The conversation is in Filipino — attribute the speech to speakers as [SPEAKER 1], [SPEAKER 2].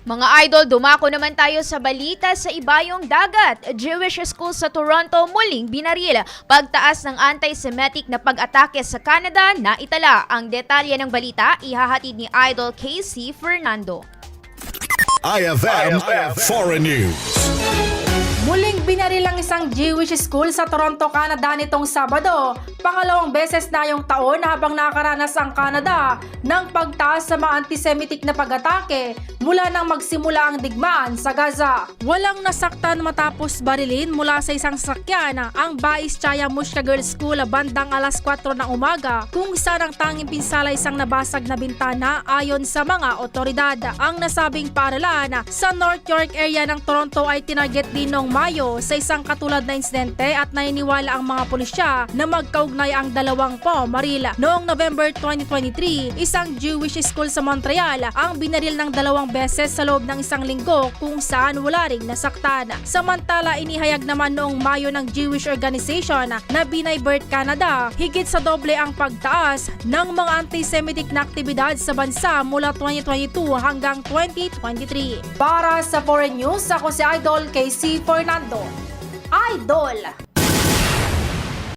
[SPEAKER 1] Mga idol, dumako naman tayo sa balita sa ibayong dagat. Jewish school sa Toronto muling binaril. Pagtaas ng anti-Semitic na pag-atake sa Canada na itala. Ang detalye ng balita, ihahatid ni Idol KC Fernando.
[SPEAKER 2] IFM, Foreign News.
[SPEAKER 3] Muling binaril ang isang Jewish school sa Toronto, Canada nitong Sabado. Pangalawang beses na yung taon habang nakaranas ang Canada ng pagtaas sa mga antisemitic na pag-atake mula nang magsimula ang digmaan sa Gaza. Walang nasaktan matapos barilin mula sa isang sakyan ang Bais Chaya Mushka Girls School bandang alas 4 ng umaga kung saan ang tanging pinsala isang nabasag na bintana ayon sa mga otoridad. Ang nasabing paaralan sa North York area ng Toronto ay tinarget din noong Mayo sa isang katulad na insidente at naniniwala ang mga pulisya na magkaugnay ang dalawang pomaril. Noong November 2023, isang Jewish school sa Montreal ang binaril ng dalawang beses sa loob ng isang linggo kung saan wala ring nasaktan. Samantala, inihayag naman noong Mayo ng Jewish organization na Binay Birth Canada, higit sa doble ang pagtaas ng mga anti-Semitic na aktibidad sa bansa mula 2022 hanggang 2023. Para sa Foreign News, ako si Idol KC Fernando. Idol!